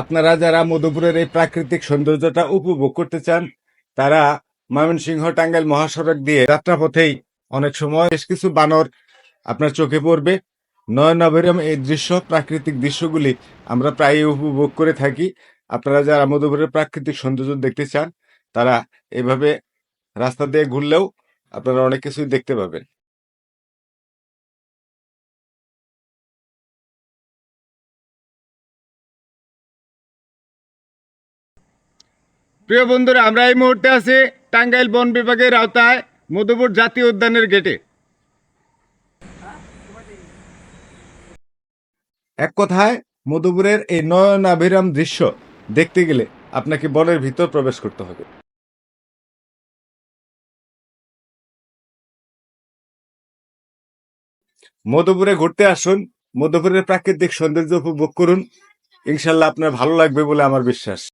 আপনারা যারা মধুপুরের এই প্রাকৃতিক সৌন্দর্যটা উপভোগ করতে চান, তারা ময়মনসিংহ টাঙ্গাইল মহাসড়ক দিয়ে যাত্রাপথেই অনেক সময় বেশ কিছু বানর আপনার চোখে পড়বে। নয়নাভিরম এই দৃশ্য, প্রাকৃতিক দৃশ্যগুলি আমরা প্রায়ই উপভোগ করে থাকি। আপনারা যারা মধুপুরের প্রাকৃতিক সৌন্দর্য দেখতে চান, তারা এভাবে রাস্তা দিয়ে ঘুরলেও আপনারা অনেক কিছুই দেখতে পাবেন। প্রিয় বন্ধুরা, আমরা এই মুহূর্তে আছি টাঙ্গাইল বন বিভাগের আওতায়, মধুপুর জাতীয় উদ্যানের গেটে। এক কথায়, মধুপুরের এই নয়নাভিরাম দৃশ্য দেখতে গেলে আপনাকে বনের ভিতর প্রবেশ করতে হবে। মধুপুরে ঘুরতে আসুন, মধুপুরের প্রাকৃতিক সৌন্দর্য উপভোগ করুন। ইনশাল্লাহ আপনার ভালো লাগবে বলে আমার বিশ্বাস।